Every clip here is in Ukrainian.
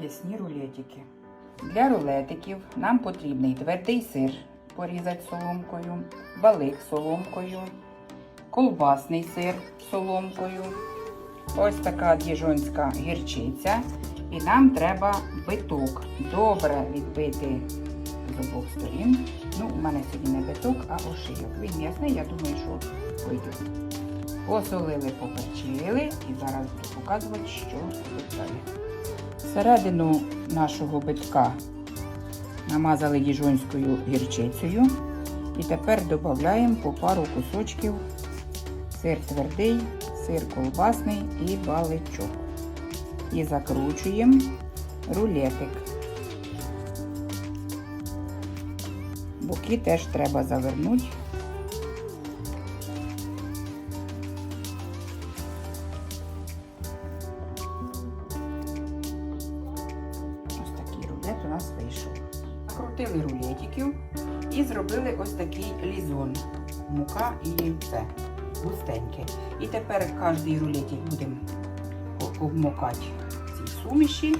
М'ясні рулетики. Для рулетиків нам потрібний твердий сир порізати соломкою, балик соломкою, колбасний сир соломкою, ось така діжонська гірчиця. І нам треба биток добре відбити з обох сторін. Ну, у мене сьогодні не биток, а ошийок. Він м'ясний, я думаю, що вийде. Посолили, поперчили і зараз буду показувати, що далі. Всередину нашого битка намазали діжонською гірчицею. І тепер додаємо по пару кусочків сир твердий, сир колбасний і баличок. І закручуємо рулетик. Боки теж треба завернути. Рулет у нас вийшов. Крутили рулетиків і зробили ось такий лізон. Мука і яйце. Густеньке. І тепер кожний рулетик будемо обмокати в цій суміші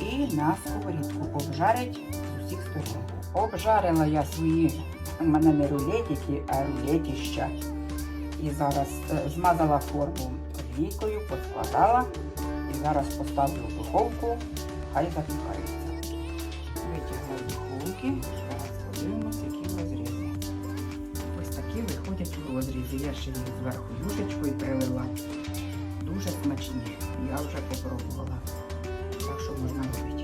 і на сковорідку обжарить з усіх сторон. Обжарила я свої, у мене не рулетики, а рулетіща. І зараз е, змазала форму олійкою, поскладала. І зараз поставлю в духовку, хай запікається витягла з голки. Зараз подивимося, які розрізи. Ось такі виходять у розрізі. Я ще їх зверху юшечкою прилила. Дуже смачні. Я вже попробувала. Так що можна робити.